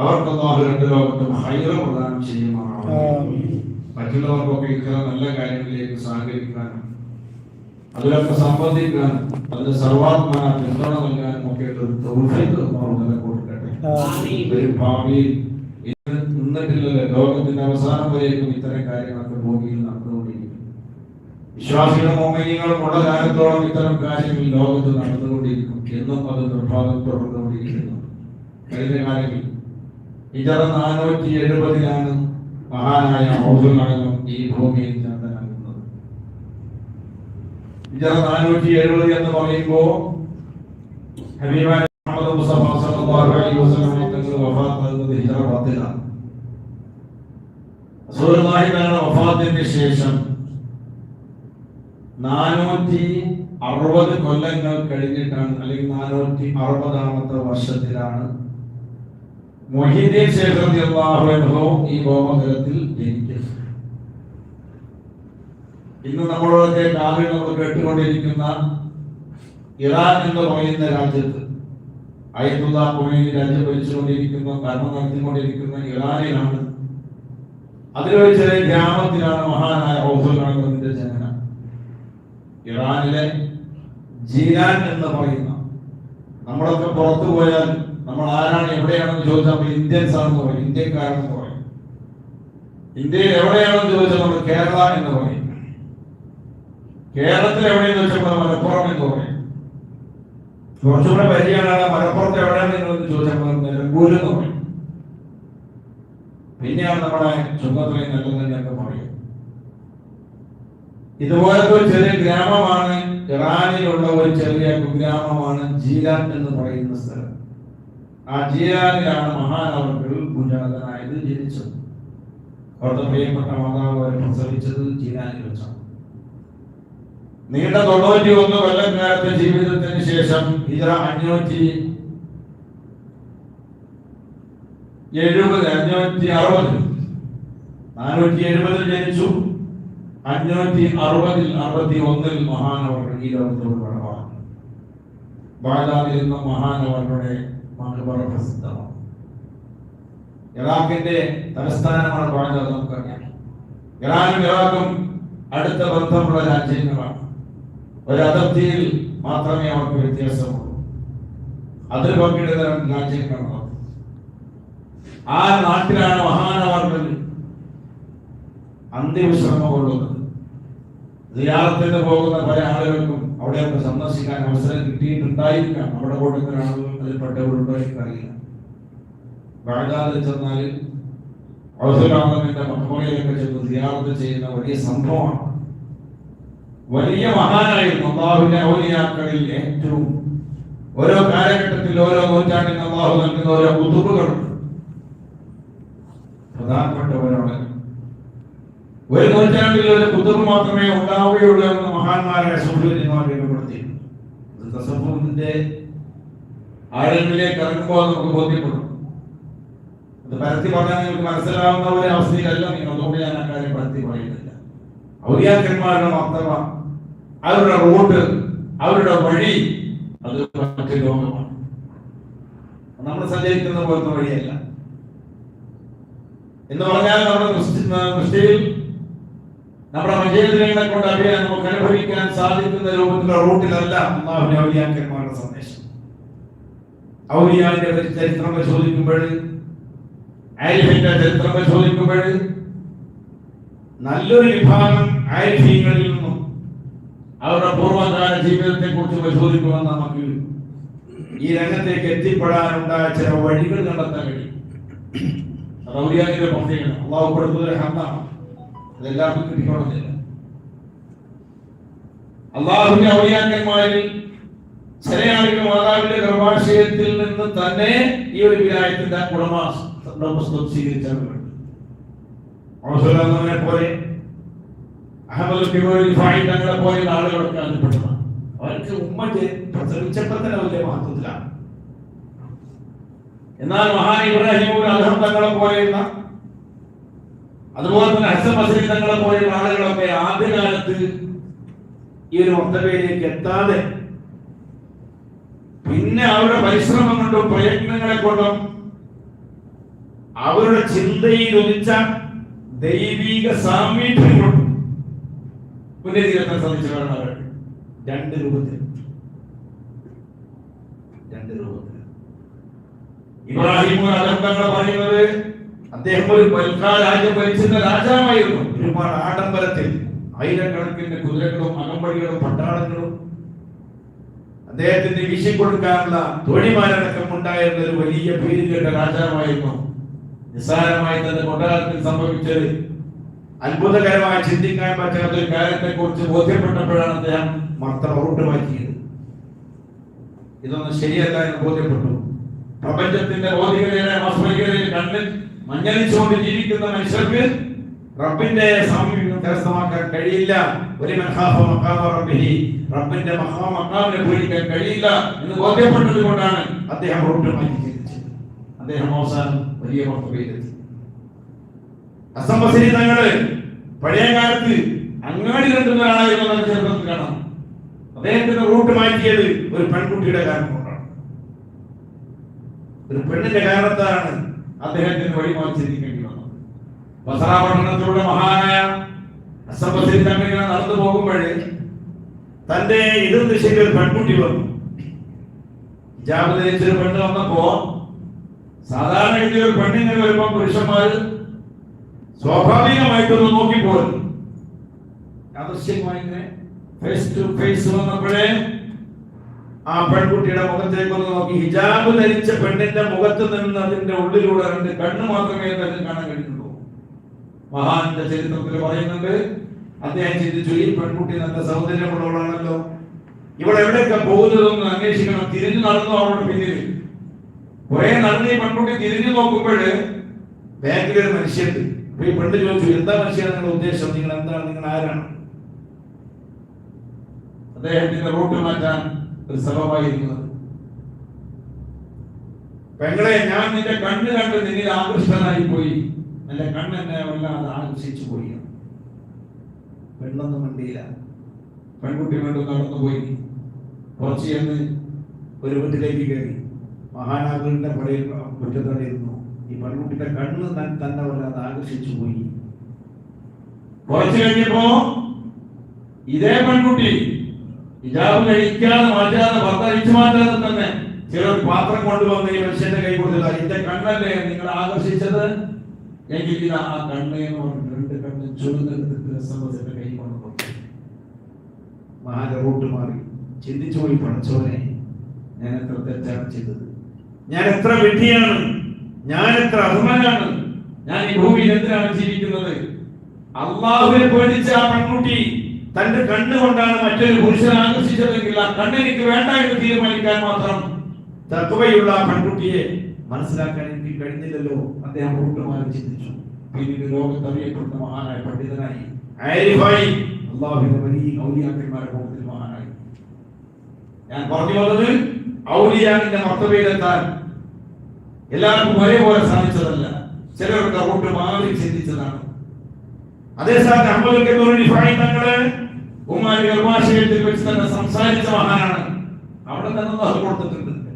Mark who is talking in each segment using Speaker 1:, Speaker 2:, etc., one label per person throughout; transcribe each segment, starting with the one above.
Speaker 1: അവർക്ക് അള്ളാഹു രണ്ട് ലോകത്തും ഹൈറ പ്രദാനം ചെയ്യുമാറാണ്. മറ്റുള്ളവർക്കൊക്കെ ഇത്തരം നല്ല കാര്യങ്ങളിലേക്ക് സഹകരിക്കാനും അതിലൊക്കെ സംബന്ധിക്കാനും അതിന്റെ സർവാത്മന പിന്തുണ നൽകാനും ഒക്കെ ഒരു തൗഫീഖ് അള്ളാഹു നില കൊടുക്കട്ടെ.
Speaker 2: ആമീൻ.
Speaker 1: ഒരു ഭാവിയിൽ നിന്നിട്ടില്ലല്ലോ. ലോകത്തിന്റെ അവസാനം വരേക്കും ഇത്തരം കാര്യങ്ങളൊക്കെ ഭൂമിയിൽ നടന്നുകൊണ്ടിരിക്കും വിശ്വാസികളും മോമിനികളും ഉള്ള കാലത്തോളം ഇത്തരം കാര്യങ്ങൾ ലോകത്ത് നടന്നുകൊണ്ടിരിക്കും എന്നും അത് നിർഭാഗം തുടർന്നുകൊണ്ടിരിക്കുന്നു. കഴിഞ്ഞ കാലങ്ങളിൽ ഇതറ നാനൂറ്റി എഴുപതിലാണ് മഹാനായ ഔദുലാകം ഈ ഭൂമിയിൽ ചാന്തനാകുന്നത് ഇതറ നാനൂറ്റി എഴുപത് എന്ന് പറയുമ്പോ ഹബീബായ മുഹമ്മദ് മുസ്തഫ സല്ലല്ലാഹു അലൈഹി വസല്ലം തങ്ങൾ വഫാത്താകുന്നത് ഹിജറ പത്തിലാണ്. റസൂലുള്ളാഹി തങ്ങളുടെ വഫാത്തിന്റെ ശേഷം നാനൂറ്റി അറുപത് കൊല്ലങ്ങൾ കഴിഞ്ഞിട്ടാണ് അല്ലെങ്കിൽ നാനൂറ്റി അറുപതാമത്തെ വർഷത്തിലാണ് മൊഹീദ്ദീൻ ശേഖ് റളിയല്ലാഹു ഈ ഭൗമതലത്തിൽ ജനിക്കും ഇന്ന് നമ്മളൊക്കെ കാവിൽ നമ്മൾ കേട്ടുകൊണ്ടിരിക്കുന്ന ഇറാൻ എന്ന് പറയുന്ന രാജ്യത്ത് അയത്തുള്ള കൊമേനി രാജ്യം ഭരിച്ചുകൊണ്ടിരിക്കുന്ന ഭരണം നടത്തിക്കൊണ്ടിരിക്കുന്ന ഇറാനിലാണ്. അതിലൊരു ചെറിയ ഗ്രാമത്തിലാണ് മഹാനായ ഔസുലാണെന്നതിന്റെ ജനനം. ഇറാനിലെ ജീരാൻ എന്ന് പറയുന്ന നമ്മളൊക്കെ പുറത്തു പോയാൽ നമ്മൾ ആരാണ് എവിടെയാണെന്ന് ചോദിച്ചാൽ നമ്മൾ ഇന്ത്യൻസ് ആണെന്ന് പറയും ഇന്ത്യക്കാരെന്ന് പറയും. ഇന്ത്യയിൽ എവിടെയാണെന്ന് ചോദിച്ചാൽ നമ്മൾ കേരള എന്ന് പറയും. കേരളത്തിൽ എവിടെയെന്ന് വെച്ചാൽ മലപ്പുറം എന്ന് പറയും. കുറച്ചുകൂടെ പരിചയമാണ് മലപ്പുറത്ത് എവിടെയാണ് നിങ്ങൾ ചോദിച്ചാൽ നമ്മൾ നിലമ്പൂർ എന്ന് പറയും. പിന്നെയാണ് നമ്മുടെ ചുമതല നൽകുന്നതിനൊക്കെ പറയും. ഇതുപോലത്തെ ഒരു ചെറിയ ഗ്രാമമാണ് ഇറാനിലുള്ള ഒരു ചെറിയ കുഗ്രാമമാണ് ജീലാൻ എന്ന് പറയുന്ന സ്ഥലം. ആ ജിയാനിലാണ് മഹാനവർകൾ ഗുജറാതനായത് ജനിച്ചത്. അവിടുത്തെ പ്രിയപ്പെട്ട മാതാവ് അവരെ പ്രസവിച്ചത് ജീലാനിൽ വെച്ചാണ്. നീണ്ട തൊണ്ണൂറ്റി ഒന്ന് കൊല്ലക്കാലത്തെ ജീവിതത്തിന് ശേഷം ഹിജറ അഞ്ഞൂറ്റി എഴുപത് അഞ്ഞൂറ്റി അറുപത് നാനൂറ്റി എഴുപതിൽ ജനിച്ചു. അഞ്ഞൂറ്റി അറുപതിൽ അറുപത്തി ഒന്നിൽ മഹാനവർ ഈ ലോകത്തോട് വളവാണ് ബാലാവിൽ നിന്ന് മകബറ പ്രസിദ്ധമാണ് ഇറാഖിന്റെ തലസ്ഥാനമാണ് പറഞ്ഞത് നമുക്കറിയാം. ഇറാനും ഇറാഖും അടുത്ത ബന്ധമുള്ള രാജ്യങ്ങളാണ്. ഒരു അതിർത്തിയിൽ മാത്രമേ അവർക്ക് വ്യത്യാസമുള്ളൂ. അതിൽ പങ്കിടുന്ന രാജ്യങ്ങളാണ് ആ നാട്ടിലാണ് മഹാനവർകൾ അന്ത്യവിശ്രമം കൊള്ളുന്നത് സിയാറത്തിന് പോകുന്ന പല ആളുകൾക്കും അവിടെ സന്ദർശിക്കാൻ അവസരം കിട്ടിയിട്ടുണ്ടായിരിക്കാം. അവിടെ കൊടുക്കുന്ന ആളുകൾ അതിൽപ്പെട്ടവരുണ്ടോ എനിക്കറിയില്ല. ബാഗ്ദാദിൽ ചെന്നാൽ ഔസുലാമിന്റെ മഹോളിയിലൊക്കെ ചെന്ന് സിയാറത്ത് ചെയ്യുന്ന വലിയ സംഭവമാണ്. വലിയ മഹാനായിരുന്നു അള്ളാഹുവിന്റെ ഔലിയാക്കളിൽ ഏറ്റവും ഓരോ കാലഘട്ടത്തിൽ ഓരോ നൂറ്റാണ്ടിൽ അള്ളാഹു നൽകുന്ന ഓരോ കുതുബുകളുണ്ട് പ്രധാനപ്പെട്ടവരാണ് ഒരു നൂറ്റാണ്ടിൽ ഒരു കുതുബ് മാത്രമേ ഉണ്ടാവുകയുള്ളൂ എന്ന് മഹാന്മാരെ സൂര്യന്മാർ രേഖപ്പെടുത്തി ഇത് തസവ്വുഫിന്റെ ആഴങ്ങളിലേക്ക് ഇറങ്ങുമ്പോൾ നമുക്ക് ബോധ്യപ്പെടും. അത് പരത്തി പറഞ്ഞാൽ നിങ്ങൾക്ക് മനസ്സിലാവുന്ന ഒരു അവസ്ഥയിലല്ല നിങ്ങൾ അതുകൊണ്ട് ഞാൻ ആ കാര്യം പരത്തി പറയുന്നില്ല ഔദ്യാക്കന്മാരുടെ മർത്തവ അവരുടെ റൂട്ട് അവരുടെ വഴി അത് മറ്റു ലോകമാണ്. നമ്മൾ സഞ്ചരിക്കുന്ന പോലത്തെ വഴിയല്ല. എന്ന് പറഞ്ഞാൽ നമ്മുടെ ദൃഷ്ടി- ദൃഷ്ടിയിൽ നമ്മുടെ വിജയത്തിനെ കൊണ്ട് അവയെ നമുക്ക് അനുഭവിക്കാൻ സാധിക്കുന്ന രൂപത്തിലുള്ള റൂട്ടിലല്ല അള്ളാഹുവിന്റെ ഔദ്യാക്കന്മാരുടെ സന്ദേശം. ഔലിയാവിന്റെ ചരിത്രം പരിശോധിക്കുമ്പോൾ ആരിഫിന്റെ ചരിത്രം പരിശോധിക്കുമ്പോൾ നല്ലൊരു വിഭാഗം ആരിഫീങ്ങളിൽ നിന്നും അവരുടെ പൂർവകാല ജീവിതത്തെ കുറിച്ച് പരിശോധിക്കുവാൻ നമുക്ക് ഈ രംഗത്തേക്ക് എത്തിപ്പെടാനുണ്ടായ ചില വഴികൾ കണ്ടെത്താൻ കഴിയും. റൗലിയാനിന്റെ പ്രത്യേകത അള്ളാഹു കൊടുത്തത് ഹന്നാണ് അതെല്ലാവർക്കും കിട്ടിക്കൊള്ളുന്നില്ല അള്ളാഹുവിന്റെ ഔലിയാക്കന്മാരിൽ ചില ആളുകൾ മാതാവിന്റെ ഗർഭാശയത്തിൽ നിന്ന് തന്നെ ഈ ഒരു വിരായത്തിന്റെ ഉടമ ഉടമസ്ഥം സ്വീകരിച്ചവരുണ്ട്. ഔസലാമിനെ പോലെ തങ്ങളെ പോലെ ആളുകളൊക്കെ അതിൽപ്പെട്ടതാണ്. അവർക്ക് ഉമ്മ പ്രസവിച്ചപ്പോൾ തന്നെ വലിയ മഹത്വത്തിലാണ്. എന്നാൽ മഹാ ഇബ്രാഹിം അലഹം തങ്ങളെ പോലെയുള്ള അതുപോലെ തന്നെ ഹസൻ ബസരി തങ്ങളെ പോലെയുള്ള ആളുകളൊക്കെ ആദ്യകാലത്ത് ഈ ഒരു മർത്തബയിലേക്ക് എത്താതെ പിന്നെ അവരുടെ പരിശ്രമം കൊണ്ടും പ്രയത്നങ്ങളെ കൊണ്ടും അവരുടെ ചിന്തയിൽ ഒലിച്ച ദൈവിക സാമീപ്യം കൊണ്ടും പുനരുദ്ധീകരണം സാധിച്ചവരാണ് അവർ രണ്ട് രൂപത്തിൽ. രണ്ട് രൂപത്തിൽ. ഇബ്രാഹിം അലന്തങ്ങൾ പറയുന്നത് അദ്ദേഹം ഒരു രാജ്യം ഭരിച്ചിരുന്ന രാജാവായിരുന്നു. ഒരുപാട് ആഡംബരത്തിൽ ആയിരക്കണക്കിന് കുതിരകളും അകമ്പടികളും പട്ടാളങ്ങളും അദ്ദേഹത്തിന് വീശിക്കൊടുക്കാനുള്ള തൊഴിമാരടക്കം ഉണ്ടായിരുന്ന ഒരു വലിയ കേട്ട രാജാവായിരുന്നു നിസ്സാരമായി തന്റെ കൊട്ടാരത്തിൽ സംഭവിച്ചത്. അത്ഭുതകരമായി ചിന്തിക്കാൻ പറ്റാത്ത ഒരു കാര്യത്തെ കുറിച്ച് ബോധ്യപ്പെട്ടപ്പോഴാണ് അദ്ദേഹം മർത്തം റൂട്ട് മാറ്റിയത്. ഇതൊന്നും ശരിയല്ല എന്ന് ബോധ്യപ്പെട്ടു. പ്രപഞ്ചത്തിന്റെ ഭൗതികതയുടെ കണ്ണിൽ മഞ്ഞളിച്ചുകൊണ്ട് ജീവിക്കുന്ന മനുഷ്യർക്ക് റബ്ബിന്റെ സാമീപ്യം കരസ്ഥമാക്കാൻ കഴിയില്ല. റബ്ബിന്റെ മഹാമക്കാമിനെ പൂരിക്കാൻ കഴിയില്ല എന്ന് ബോധ്യപ്പെട്ടത് കൊണ്ടാണ് അദ്ദേഹം റൂട്ട് മാറ്റി അദ്ദേഹം അവസാനം വലിയ മർത്തബയിലെത്തി അസംബസരി തങ്ങൾ പഴയ കാലത്ത് അങ്ങാടി കണ്ടുന്ന ഒരാളായിരുന്നു നമുക്ക് ചെറുപ്പത്തിൽ കാണാം. അദ്ദേഹത്തിന്റെ റൂട്ട് മാറ്റിയത് ഒരു പെൺകുട്ടിയുടെ കാരണം കൊണ്ടാണ്. ഒരു പെണ്ണിന്റെ കാരണത്താണ് അദ്ദേഹത്തിന് വഴി ചിന്തിക്കേണ്ടി വന്നത്. ബസറ പട്ടണത്തിലൂടെ മഹാനായ അസംബസരി നടന്നു പോകുമ്പോഴേ തന്റെ എതിർ ദിശയിൽ ഒരു പെൺകുട്ടി വന്നു. ഹിജാബ് ധരിച്ചൊരു പെണ്ണ് വന്നപ്പോ സാധാരണ ഗതിയിൽ ഒരു പെണ്ണിങ്ങനെ വരുമ്പോ പുരുഷന്മാർ സ്വാഭാവികമായിട്ടൊന്ന് നോക്കിപ്പോയി. യാദൃശ്യമായി ഇങ്ങനെ ഫേസ് ടു ഫേസ് വന്നപ്പോഴേ ആ പെൺകുട്ടിയുടെ മുഖത്തേക്ക് ഒന്ന് നോക്കി. ഹിജാബ് ധരിച്ച പെണ്ണിന്റെ മുഖത്ത് നിന്ന് അതിന്റെ ഉള്ളിലൂടെ രണ്ട് കണ്ണ് മാത്രമേ തന്നെ കാണാൻ കഴിഞ്ഞുള്ളൂ മഹാന്റെ ചരിത്രത്തിൽ പറയുന്നുണ്ട് അദ്ദേഹം ചിന്തിച്ചു ഈ പെൺകുട്ടി നല്ല സൗന്ദര്യമുള്ളവളാണല്ലോ. ഇവിടെ എവിടെയൊക്കെ പോകുന്നതെന്ന് അന്വേഷിക്കണം. തിരിഞ്ഞു നടന്നു അവളുടെ പിന്നിൽ. കുറെ നടന്ന് ഈ പെൺകുട്ടി തിരിഞ്ഞു നോക്കുമ്പോൾ ബാങ്കിലെ ഒരു മനുഷ്യണ്ട് അപ്പൊ ഈ പെണ്ണ് ചോദിച്ചു എന്താ മനുഷ്യ നിങ്ങളുടെ ഉദ്ദേശം? നിങ്ങൾ എന്താണ്? നിങ്ങൾ ആരാണ്? അദ്ദേഹത്തിന്റെ റൂട്ട് മാറ്റാൻ ഒരു സഭമായിരുന്നത് പെങ്ങളെ ഞാൻ നിന്റെ കണ്ണ് കണ്ട് നിന്നിൽ ആകൃഷ്ടനായി പോയി എന്റെ കണ്ണെന്നെ വല്ലാതെ ആകർഷിച്ചു പോയി പെണ്ണൊന്നും മിണ്ടിയില്ല പെൺകുട്ടി വീണ്ടും നടന്നുപോയി കുറച്ച് ചെന്ന് ഒരു വീട്ടിലേക്ക് കയറി. മഹാനാഗുലിന്റെ പടയിൽ മുറ്റത്തടിയിരുന്നു ഈ പെൺകുട്ടിയുടെ കണ്ണ് തൻ തന്നെ വല്ലാതെ ആകർഷിച്ചു പോയി. കുറച്ച് കഴിഞ്ഞപ്പോ ഇതേ പെൺകുട്ടി ഹിജാബ് കഴിക്കാതെ മാറ്റാതെ ഭർത്ത അഴിച്ചു മാറ്റാതെ തന്നെ ചിലർ പാത്രം കൊണ്ടുവന്ന് ഈ മനുഷ്യന്റെ കൈ കൊടുത്തില്ല എന്റെ കണ്ണല്ലേ നിങ്ങൾ ആകർഷിച്ചത്? എങ്കിൽ ആ കണ്ണ് എന്ന് പറഞ്ഞിട്ട് രണ്ട് കണ്ണ് ചുരുന്നെടുത്തിട്ട് സമൂഹത്തിന്റെ കൈ കൊണ്ട് കൊടുത്തു. റൂട്ട് മാറി. ചിന്തിച്ചു പോയി പഠിച്ചവനെ ഞാൻ എത്ര തെറ്റാണ് ചെയ്തത്. ഞാൻ എത്ര വിഡ്ഢിയാണ് ഞാൻ എത്ര അധമനാണ് ഞാൻ ഈ ഭൂമിയിൽ എന്തിനാണ് ജീവിക്കുന്നത്? അള്ളാഹുവിനെ പേടിച്ച ആ പെൺകുട്ടി തന്റെ കണ്ണുകൊണ്ടാണ് മറ്റൊരു പുരുഷനെ ആകർഷിച്ചതെങ്കിൽ ആ കണ്ണെനിക്ക് വേണ്ട എന്ന് തീരുമാനിക്കാൻ മാത്രം തത്വയുള്ള ആ പെൺകുട്ടിയെ മനസ്സിലാക്കാൻ എനിക്ക് കഴിഞ്ഞില്ലല്ലോ. അദ്ദേഹം റൂട്ടുമാറി ചിന്തിച്ചു. പിന്നീട് ലോകത്ത് അറിയപ്പെടുന്ന മഹാനായ പണ്ഡിതനായി. അള്ളാഹുവിന്റെ വലിയ ഔലിയാക്കന്മാരെ കൂട്ടത്തിൽ മഹാനായി. ഞാൻ പറഞ്ഞു വന്നത് ഔലിയാക്കിന്റെ മർത്തവയിലെത്താൻ എല്ലാവർക്കും ഒരേപോലെ സാധിച്ചതല്ല. ചിലർക്ക് റൂട്ട് മാറി ചിന്തിച്ചതാണ് അതേസമയം അഹമ്മദ് കബീർ തങ്ങൾ ഉമ്മാരി ഗർഭാശയത്തിൽ വെച്ച് തന്നെ സംസാരിച്ച മഹാനാണ്. അവിടെ തന്നെ അള്ളാഹു കൊടുത്തിട്ടുണ്ട്.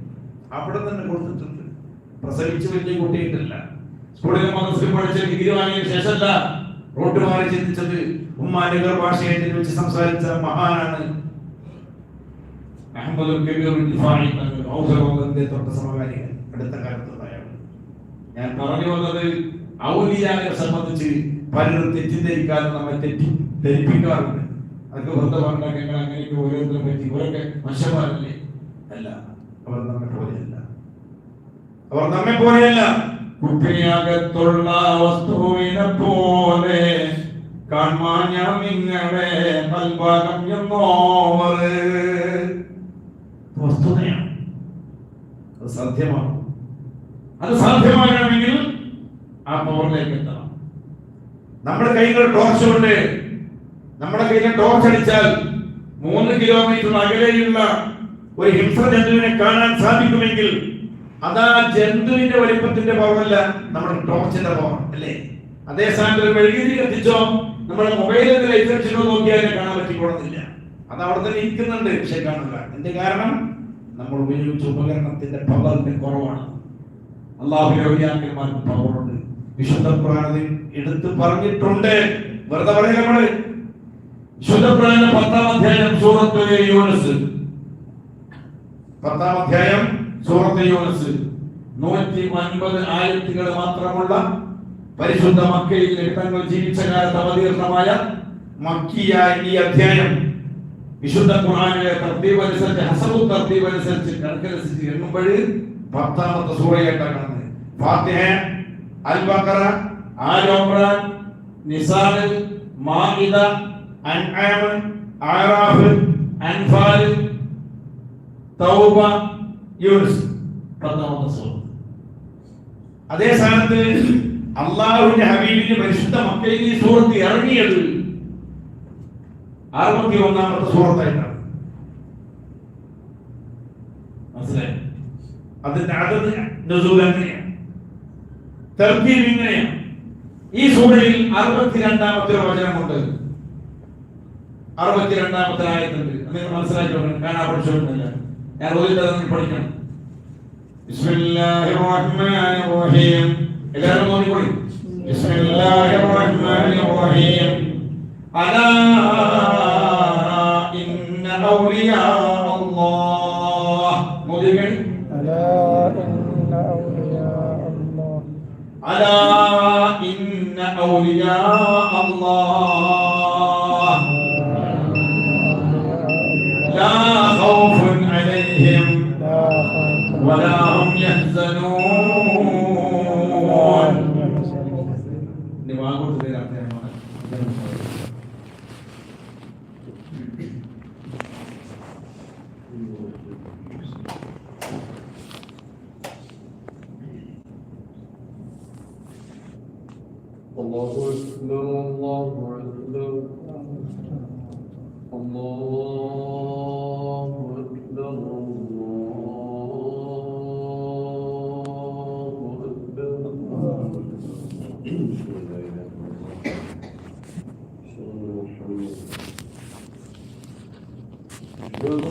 Speaker 1: അവിടെ തന്നെ കൊടുത്തിട്ടുണ്ട്. പ്രസവിച്ച് വലിയ കുട്ടിയിട്ടില്ല സ്കൂളിൽ മനസ്സിൽ പഠിച്ച ഡിഗ്രി വാങ്ങിയ ശേഷമല്ല റോട്ട് മാറി ചിന്തിച്ചത്. ഉമ്മാന്റെ ഭാഷയായിട്ട് വെച്ച് സംസാരിച്ച മഹാനാണ് അഹമ്മദ് സമകാലികൻ. അടുത്ത കാലത്തുള്ളയാണ് ഞാൻ പറഞ്ഞു വന്നത് ഔലിയാനെ സംബന്ധിച്ച് പലരും തെറ്റിദ്ധരിക്കാതെ നമ്മെ തെറ്റി ധരിപ്പിക്കാറുണ്ട്. അതൊക്കെ വൃദ്ധമാണ്ടാക്കങ്ങൾ അങ്ങനെയൊക്കെ ഓരോരുത്തരും പറ്റി ഇവരൊക്കെ മനുഷ്യന്മാരല്ലേ? അല്ല അവർ നമ്മെ പോലെയല്ല. അവർ നമ്മെ പോലെയല്ല. കുപ്പിയകത്തുള്ള വസ്തുവിനെ പോലെ കാണാൻ ഞാൻ നിങ്ങളെ കൽഭാഗം എന്നോവർ വസ്തുതയാണ്. അത് സാധ്യമാണ്. അത് സാധ്യമാകണമെങ്കിൽ ആ പവറിലേക്ക് എത്തണം. നമ്മുടെ കൈകൾ ടോർച്ച് കൊണ്ട് നമ്മുടെ കയ്യിൽ ടോർച്ച് അടിച്ചാൽ മൂന്ന് കിലോമീറ്റർ അകലെയുള്ള ഒരു ഹിംസജന്തുവിനെ കാണാൻ സാധിക്കുമെങ്കിൽ അതാ ജന്തുവിന്റെ വലിപ്പത്തിന്റെ പവറല്ല നമ്മുടെ ടോർച്ചിന്റെ പവർ അല്ലേ? അതേ സ്ഥാനത്ത് മെഴുകുതിരി കത്തിച്ചോ നമ്മുടെ മൊബൈലിൽ ലൈറ്റ് അടിച്ചിട്ടോ നോക്കിയാൽ കാണാൻ പറ്റിക്കൊള്ളുന്നില്ല അത് അവിടെ തന്നെ ഇരിക്കുന്നുണ്ട് പക്ഷെ കാണില്ല എന്റെ കാരണം? നമ്മൾ ഉപയോഗിച്ച ഉപകരണത്തിന്റെ പവറിന്റെ കുറവാണ്. അള്ളാഹുവിന്റെ ഔലിയാക്കന്മാർക്ക് പവറുണ്ട്
Speaker 2: വിശുദ്ധ ഖുർആനിൽ എടുത്തു പറഞ്ഞിട്ടുണ്ട്. വെറുതെ പറയാം നമ്മൾ.
Speaker 1: വിശുദ്ധ ഖുർആനിലെ പത്താം അധ്യായം സൂറത്ത് യൂനസ്.
Speaker 2: പത്താം അധ്യായം
Speaker 1: സൂറത്ത് യൂനസ് നൂറ്റി അൻപത് ആയിരത്തികൾ മാത്രമുള്ള പരിശുദ്ധ മക്കയിൽ തങ്ങൾ ജീവിച്ച കാലത്ത് അവതീർണമായ
Speaker 2: മക്കിയ ഈ അധ്യായം.
Speaker 1: വിശുദ്ധ ഖുർആനിലെ തർത്തീവ് അനുസരിച്ച് ഹസബു തർത്തീവ് അനുസരിച്ച് കണക്കനുസരിച്ച് എണ്ണുമ്പോൾ
Speaker 2: പത്താമത്തെ സൂറയായിട്ടാണ് കാണുന്നത് ഫാത്തിഹ അൽ ബഖറ
Speaker 1: ആൽ ഇംറാൻ നിസാർ മാഇദ
Speaker 2: അൻആം ആറാഫ്
Speaker 1: അൻഫാൽ തൗബ
Speaker 2: അതേ സ്ഥാനത്ത് അള്ളാഹുവിന്റെ ഹബീബിന്റെ പരിശുദ്ധ മക്കളിൽ ഈ സൂറത്ത് ഇറങ്ങിയത് അറുപത്തി ഒന്നാമത്തെ സൂറത്തായിട്ടാണ്.
Speaker 1: മനസ്സിലായി?
Speaker 2: അതിന്റെ നസൂൽ ഇങ്ങനെയാണ്. ഈ സൂറയിൽ അറുപത്തിരണ്ടാമത്തെ വചനമുണ്ട്.
Speaker 1: അറുപത്തിരണ്ടാമത്തെ ആയത്തുണ്ട്. മനസ്സിലാക്കി കാണാൻ ഞാൻ റോഹിൽ പഠിക്കണം ബിസ്മില്ലാഹിർ റഹ്മാനിർ റഹീം എല്ലാവരും നോക്കി പഠി ബിസ്മില്ലാഹിർ റഹ്മാനിർ റഹീം അലാ ഇന്ന ഔലിയാ അല്ലാഹ്
Speaker 3: നോക്കിക്കേ
Speaker 1: അലാ ഇന്ന ഔലിയാ അല്ലാഹ് അലാ ഇന്ന ഔലിയാ അല്ലാഹ്
Speaker 4: الله أكبر الله أكبر الله أكبر الله أكبر أشهد